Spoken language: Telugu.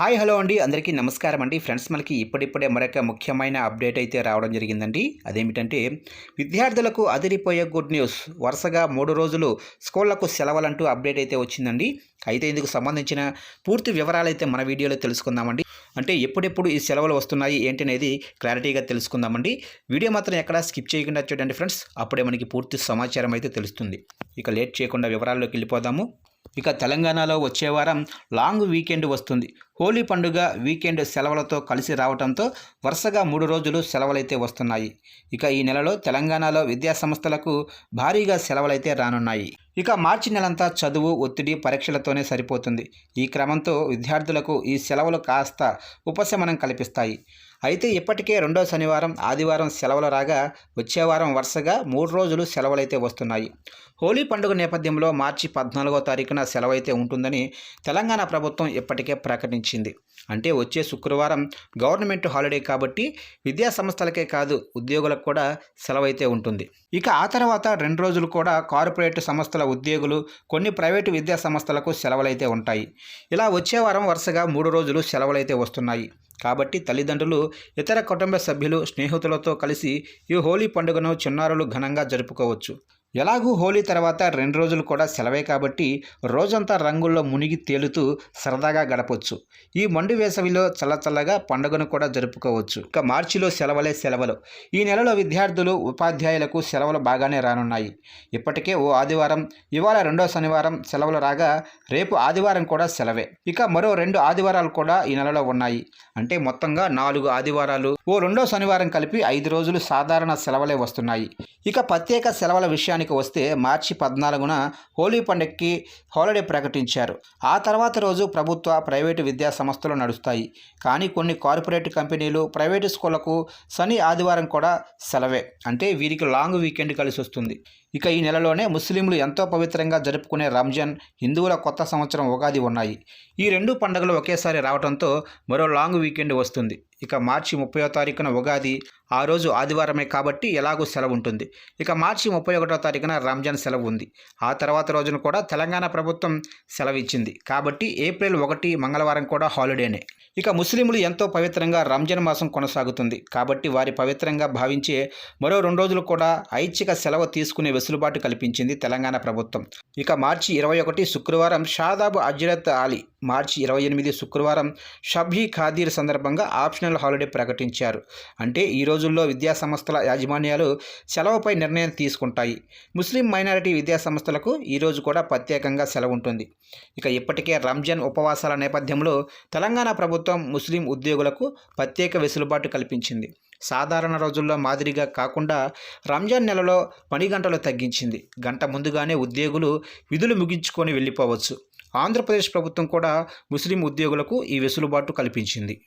హాయ్ హలో అండి. అందరికీ నమస్కారం అండి. ఫ్రెండ్స్ మనకి ఇప్పుడిప్పుడే మరొక ముఖ్యమైన అప్డేట్ అయితే రావడం జరిగిందండి. అదేమిటంటే విద్యార్థులకు అదిరిపోయే గుడ్ న్యూస్. వరుసగా మూడు రోజులు స్కూళ్ళకు సెలవులంటూ అప్డేట్ అయితే వచ్చిందండి. అయితే ఇందుకు సంబంధించిన పూర్తి వివరాలు అయితే మన వీడియోలో తెలుసుకుందామండి. అంటే ఎప్పుడెప్పుడు ఈ సెలవులు వస్తున్నాయి ఏంటి అనేది క్లారిటీగా తెలుసుకుందామండి. వీడియో మాత్రం ఎక్కడా స్కిప్ చేయకుండా చూడండి ఫ్రెండ్స్. అప్పుడే మనకి పూర్తి సమాచారం అయితే తెలుస్తుంది. ఇక లేట్ చేయకుండా వివరాల్లోకి వెళ్ళిపోదాము. ఇక తెలంగాణలో వచ్చే వారం లాంగ్ వీకెండ్ వస్తుంది. హోలీ పండుగ వీకెండ్ సెలవులతో కలిసి రావడంతో వరుసగా మూడు రోజులు సెలవులైతే వస్తున్నాయి. ఇక ఈ నెలలో తెలంగాణలో విద్యాసంస్థలకు భారీగా సెలవులైతే రానున్నాయి. ఇక మార్చి నెలంతా చదువు ఒత్తిడి పరీక్షలతోనే సరిపోతుంది. ఈ క్రమంతో విద్యార్థులకు ఈ సెలవులు కాస్త ఉపశమనం కల్పిస్తాయి. అయితే ఇప్పటికే రెండో శనివారం ఆదివారం సెలవులు రాగా వచ్చే వారం వరుసగా మూడు రోజులు సెలవులైతే వస్తున్నాయి. హోలీ పండుగ నేపథ్యంలో మార్చి పద్నాలుగో తారీఖున సెలవైతే ఉంటుందని తెలంగాణ ప్రభుత్వం ఇప్పటికే ప్రకటించింది. అంటే వచ్చే శుక్రవారం గవర్నమెంట్ హాలిడే కాబట్టి విద్యా సంస్థలకే కాదు ఉద్యోగులకు కూడా సెలవైతే ఉంటుంది. ఇక ఆ తర్వాత రెండు రోజులు కూడా కార్పొరేట్ సంస్థల ఉద్యోగులు కొన్ని ప్రైవేటు విద్యా సంస్థలకు సెలవులైతే ఉంటాయి. ఇలా వచ్చే వారం వరుసగా మూడు రోజులు సెలవులైతే వస్తున్నాయి. కాబట్టి తల్లిదండ్రులు ఇతర కుటుంబ సభ్యులు స్నేహితులతో కలిసి ఈ హోలీ పండుగను చిన్నారులు ఘనంగా జరుపుకోవచ్చు. ఎలాగూ హోలీ తర్వాత రెండు రోజులు కూడా సెలవే కాబట్టి రోజంతా రంగుల్లో మునిగి తేలుతూ సరదాగా గడపొచ్చు. ఈ మండు వేసవిలో చల్లచల్లగా పండుగను కూడా జరుపుకోవచ్చు. ఇక మార్చిలో సెలవులే సెలవులు. ఈ నెలలో విద్యార్థులు ఉపాధ్యాయులకు సెలవులు బాగానే రానున్నాయి. ఇప్పటికే ఓ ఆదివారం ఇవాళ రెండో శనివారం సెలవులు రాగా రేపు ఆదివారం కూడా సెలవే. ఇక మరో రెండు ఆదివారాలు కూడా ఈ నెలలో ఉన్నాయి. అంటే మొత్తంగా నాలుగు ఆదివారాలు. ఓ రెండో శనివారం కలిపి ఐదు రోజులు సాధారణ సెలవులే వస్తున్నాయి. ఇక ప్రత్యేక సెలవుల విషయానికి వస్తే మార్చి పద్నాలుగున హోలీ పండుగకి హాలిడే ప్రకటించారు. ఆ తర్వాత రోజు ప్రభుత్వ ప్రైవేటు విద్యా సంస్థలు నడుస్తాయి. కానీ కొన్ని కార్పొరేట్ కంపెనీలు ప్రైవేటు స్కూళ్ళకు శని ఆదివారం కూడా సెలవే. అంటే వీరికి లాంగ్ వీకెండ్ కలిసి వస్తుంది. ఇక ఈ నెలలోనే ముస్లింలు ఎంతో పవిత్రంగా జరుపుకునే రంజాన్ హిందువుల కొత్త సంవత్సరం ఉగాది ఉన్నాయి. ఈ రెండు పండుగలు ఒకేసారి రావడంతో మరో లాంగ్ వీకెండ్ వస్తుంది. ఇక మార్చి ముప్పయో తారీఖున ఉగాది ఆ రోజు ఆదివారమే కాబట్టి ఎలాగూ సెలవు ఉంటుంది. ఇక మార్చి ముప్పై ఒకటో తారీఖున రంజాన్ సెలవు ఉంది. ఆ తర్వాత రోజున కూడా తెలంగాణ ప్రభుత్వం సెలవు ఇచ్చింది కాబట్టి ఏప్రిల్ ఒకటి మంగళవారం కూడా హాలిడేనే. ఇక ముస్లింలు ఎంతో పవిత్రంగా రంజాన్ మాసం కొనసాగుతుంది. కాబట్టి వారి పవిత్రంగా భావించే మరో రెండు రోజులు కూడా ఐచ్ఛిక సెలవు తీసుకునే వెసులుబాటు కల్పించింది తెలంగాణ ప్రభుత్వం. ఇక మార్చి ఇరవై ఒకటి శుక్రవారం షాదాబ్ అజ్రత్ అలీ మార్చి ఇరవై ఎనిమిది శుక్రవారం షబ్హీ ఖాదీర్ సందర్భంగా ఆప్షనల్ హాలిడే ప్రకటించారు. అంటే ఈ రోజుల్లో విద్యా సంస్థల యాజమాన్యాలు సెలవుపై నిర్ణయం తీసుకుంటాయి. ముస్లిం మైనారిటీ విద్యా సంస్థలకు ఈరోజు కూడా ప్రత్యేకంగా సెలవు ఉంటుంది ఇక ఇప్పటికే రంజాన్ ఉపవాసాల నేపథ్యంలో తెలంగాణ ప్రభుత్వం ముస్లిం ఉద్యోగులకు ప్రత్యేక వెసులుబాటు కల్పించింది. సాధారణ రోజుల్లో మాదిరిగా కాకుండా రంజాన్ నెలలో పని గంటలు తగ్గించింది. గంట ముందుగానే ఉద్యోగులు విధులు ముగించుకొని వెళ్ళిపోవచ్చు. ఆంధ్రప్రదేశ్ ప్రభుత్వం కూడా ముస్లిం ఉద్యోగులకు ఈ వెసులుబాటు కల్పించింది.